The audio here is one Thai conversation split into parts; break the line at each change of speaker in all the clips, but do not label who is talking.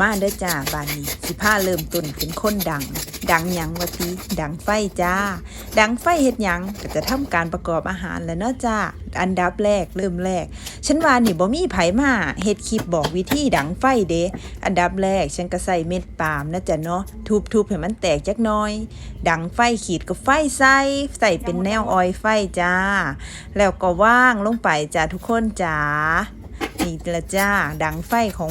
มาเด้อจ้าบานนี้สิพาเริ่มต้นเป็นคนดัง ดังหยังวะติดังไฟจ้า ดังไฟเฮ็ดหยังก็จะทำการประกอบอาหารแล้วเนาะจ้าอันดับแรกเริ่มแรก ฉันว่านี่บ่มีไผมาเฮ็ดคลิปบอกวิธีดังไฟเด้อันดับแรกฉันก็ใส่เม็ดปาล์มนะจ๊ะเนาะทุบๆให้มันแตกจักน่อย ดังไฟขีดกับไฟใส่ใส่เป็นแนวออยไฟจ้า แล้วก็ว่างลงไปจ้าทุกคนจ้านี่ละจ้าดังไฟของ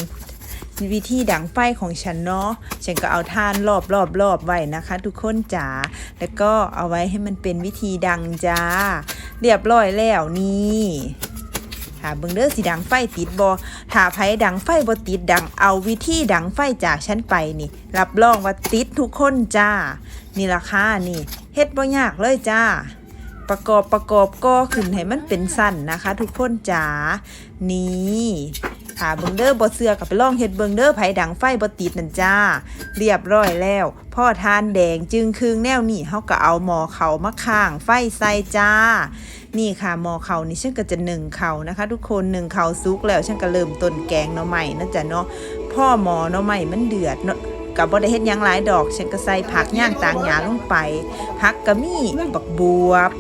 วิธีดังไฟของฉันเนาะ ฉันก็เอาท่านรอบรอบรอบไว้นะคะ ทุกคนจ๋า แล้วก็เอาไว้ให้มันเป็นวิธีดังจ้า เรียบร้อยแล้วนี่ถ้าเบิ่งเด้อสิดังไฟติดบอถ้าไผดังไฟบ่ติดดังเอาวิธีดังไฟจากฉันไปนี่ รับรองว่าติดทุกคนจ้า นี่ราคานี่เฮ็ดบ่ยากเลยจ้า ประกอบประกอบก็ขึ้นให้มันเป็นสั้นนะคะ ทุกคนจ๋า นี่ ถ้าเบิงเดอร์บอเสือกับไปล่องเฮ็ดเบิงเดอร์ไผดังไฟบติดนั่นจ้า เรียบร้อยแล้ว พ่อทานแดงจึงคืงแนวนี่เฮาก็เอาหมอเขามาข้างไฟใส่จ้า นี่ค่ะหมอเขานี่ฉันก็จะหนึ่งเขานะคะ ทุกคนหนึ่งเขาซุกแล้วฉันก็เริ่มต้นแกงหน่อใหม่นะจ๊ะเนาะพ่อหมอหน่อใหม่มันเดือดเนาะกับบ่ได้เฮ็ดหยังหลายดอก ฉันก็ใส่ผักย่างต่างหยาลงไปผักก็มีบักบวบ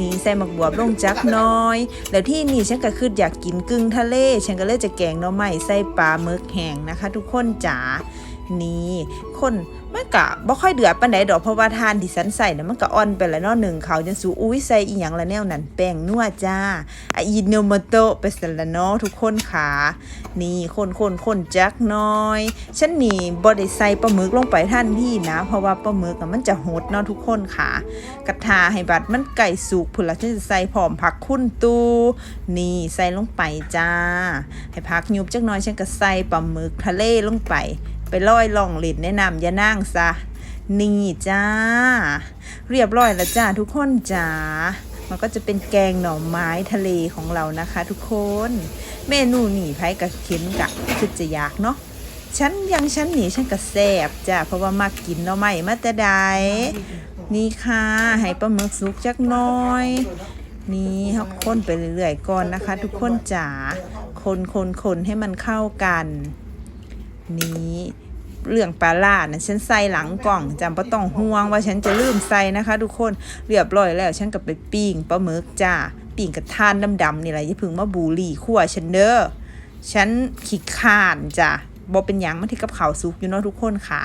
นี่ใส่หมักบวบลงจักน้อย แล้วที่นี่ฉันก็คืออยากกินกึ่งทะเล ฉันก็เลยจะแกงหน่อไม้ใส่ปลาหมึกแห้งนะคะ ทุกคนจ๋า นี่คนมันกะบ่ค่อยเดือดปานใดดอกเพราะว่าทานที่ฉันใส่น่ะมันก็อ่อนไปแล้วเนาะหนึ่งเขาจะสูอุ้ยใส่อีหยังละแนวนั้นแป้งนัวจ้าอีโนโมโตไปสละเนาะทุกคนค่ะนี่คนคนคนจักน้อยฉันนี่บ่ได้ใส่ปลาหมึกลงไปทันที่นะ เพราะว่าปลาหมึกมันจะหดเนาะทุกคนค่ะกระทาให้บัดมันไก่สุกพุ่นละฉันจะใส่ผอมผักคุ้นตูนี่ใส่ลงไปจ้า ให้ผักยุบจักน่อยฉันก็ใส่ปลาหมึกทะเลลงไป ไปลอยล่องเล่นแนะนำอย่านั่งซะ นี่จ้า เรียบร้อยแล้วจ้าทุกคนจ้ามันก็จะเป็นแกงหน่อไม้ทะเลของเรานะคะทุกคน เมนูนี่ไผกับเข็นกะคือจะอยากเนาะฉันยังฉันหนีฉันก็แซบจ้ะเพราะว่ามักกินหน่อไม้มาแต่ใดนี่ค่ะให้ปลาหมึกสุกจักน้อย นี่เขาคนไปเรื่อยๆก่อนนะคะ ทุกคนจ๋าคนคนคนให้มันเข้ากัน นี่เรื่องปลาล่านะฉันใส่หลังกล่องจำปะต้องห่วงว่าฉันจะลืมใส่นะคะ ทุกคนเรียบร้อยแล้วฉันก็ไปปิ้งปลาหมึกจ้าปิ้งกับทานดำๆนี่แหละอย่าพึ่งมาบูลลี่ขั้วฉันเด้อฉันขี้ขานจ้ะบอเป็นยังมันที่กับข่าวซุกอยู่เนาะทุกคนค่ะ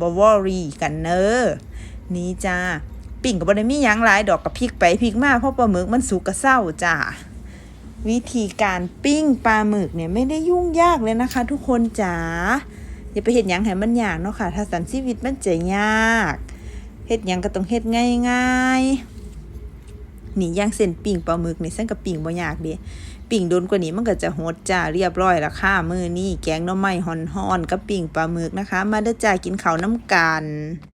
บอวอรี่กันเนอนี่จ้าปิ้งกับบได้มียังหลายดอกกับพริกไปพริกมาเพราะปลาหมึกมันสุกกระเศร้าจ้า วิธีการปิ้งปลาหมึกเนี่ยไม่ได้ยุ่งยากเลยนะคะ ทุกคนจ๋าอย่าไปเห็ดยังให้มันยากเนาะค่ะ ถ้าสันชีวิตมันจะยากเฮ็ดยังก็ต้องเฮ็ดง่ายๆนี่ย่างเส้นปิ้งปลาหมึกนี่เส้นกับปิ้งบ่ยากเด้ปิ้งโดนกว่านี้มันก็จะโหดจ้าเรียบร้อยละค่ะมือนี้แกงน่อไม้ฮอนๆกับปิ้งปลาหมึกนะคะ มาเด้อจ้ากินข้าวน้ำกัน